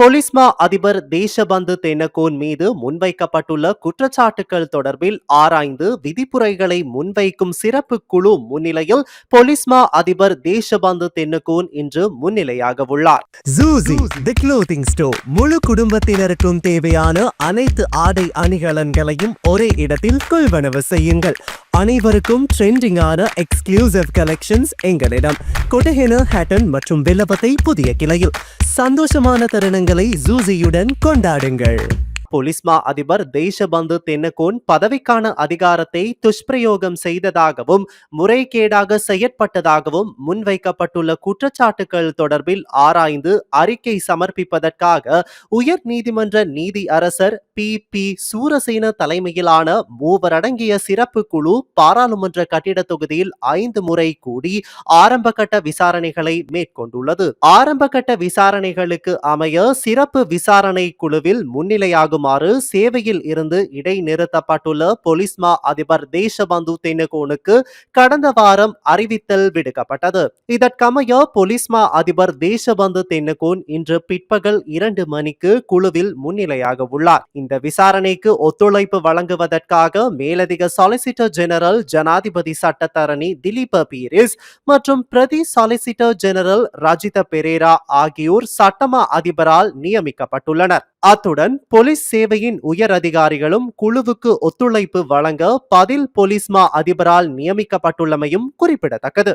பொலிஸ்மா அதிபர் தேசபந்து தென்னகோன் மீது முன்வைக்கப்பட்டுள்ள குற்றச்சாட்டுகள் தொடர்பில் ஆராய்ந்து விதிப்புரைகளை முன்வைக்கும் சிறப்பு குழு முன்னிலையில் பொலிஸ்மா அதிபர் தேசபந்து தென்னகோன் இன்று முன்னிலையாக உள்ளார். ஜூசி தி க்ளோதிங் ஸ்டோர் முழு குடும்பத்தினருக்கும் தேவையான அனைத்து ஆடை அணிகலன்களையும் ஒரே இடத்தில் கொள்வனவு செய்யுங்கள். அனைவருக்கும் ட்ரெண்டிங்கான எக்ஸ்க்ளூசிவ் கலெக்ஷன்ஸ் எங்களிடம். கொட்டஹென ஹேட்டன் மற்றும் வில்லபத்தை புதிய கிளையில். சந்தோஷமான தருணங்கள் ஜூசியுடன் கொண்டாடுங்கள். பொலிஸ்மா அதிபர் தேசபந்து தென்னகோன் பதவிக்கான அதிகாரத்தை துஷ்பிரயோகம் செய்ததாகவும் முறைகேடாக செயற்பட்டதாகவும் முன்வைக்கப்பட்டுள்ள குற்றச்சாட்டுகள் தொடர்பில் ஆராய்ந்து அறிக்கை சமர்ப்பிப்பதற்காக உயர் நீதிமன்ற நீதி அரசர் பி. பி. சூரசேன தலைமையிலான மூவரடங்கிய சிறப்பு குழு பாராளுமன்ற கட்டிட தொகுதியில் ஐந்து முறை கூடி ஆரம்பகட்ட விசாரணைகளை மேற்கொண்டுள்ளது. ஆரம்பகட்ட விசாரணைகளுக்கு அமைய சிறப்பு விசாரணை குழுவில் வழங்குமாறு சேவையில் இருந்து இடைநிறுத்தப்பட்டுள்ள பொலிஸ்மா அதிபர் தேசபந்து தென்னகோனுக்கு கடந்த வாரம் அறிவித்தல் விடுக்கப்பட்டது. இதற்கமைய பொலிஸ்மா அதிபர் தேசபந்து தென்னகோன் இன்று பிற்பகல் இரண்டு மணிக்கு குழுவில் முன்னிலையாக உள்ளார். இந்த விசாரணைக்கு ஒத்துழைப்பு வழங்குவதற்காக மேலதிக சாலிசிட்டர் ஜெனரல் ஜனாதிபதி சட்டத்தரணி திலீப பீரிஸ் மற்றும் பிரதி சாலிசிட்டர் ஜெனரல் ரஜித பெரேரா ஆகியோர் சட்டமா அதிபரால் நியமிக்கப்பட்டுள்ளனர். அத்துடன் போலீஸ் சேவையின் உயர் அதிகாரிகளும் குழுவுக்கு ஒத்துழைப்பு வழங்க பதில் போலீஸ்மா அதிபரால் நியமிக்கப்பட்டுள்ளமையும் குறிப்பிடத்தக்கது.